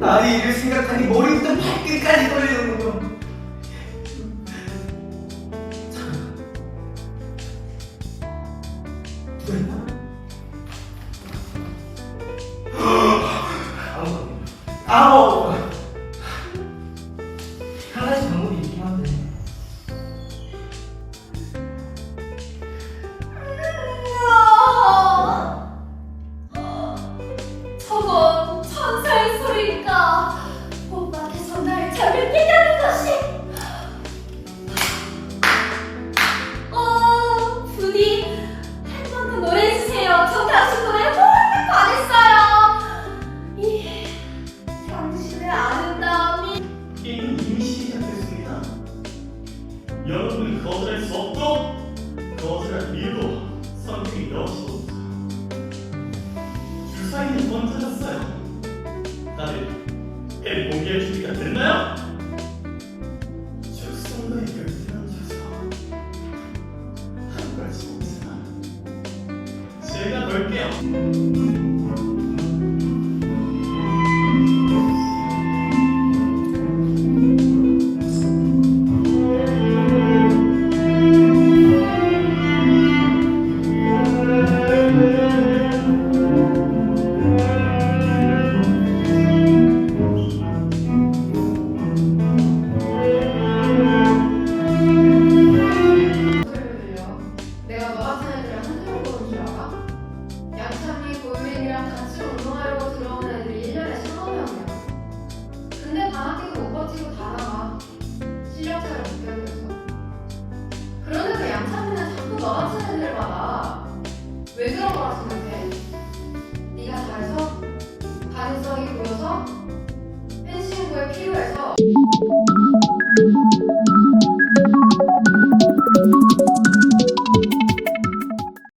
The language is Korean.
나의 일을 생각하니 머리부터 발끝까지 떨리는군요. 아무도 아무 여러분은 거절할 수 없고 거절할 이유도 선택이 없어. 주사위는 던져졌어요. 다들 해 공개할 준비가 됐나요? 축성도의 결정을 얹혀서 한 가지 봅시다. 제가. 소리를요. 나가. 실력차를 못 견뎌서. 그러니까 양찬이는 자꾸 너 같은 애들을 받아. 왜 그런 거라 생각해? 네가 잘해서? 가능성이 보여서? 팬 친구에 필요해서?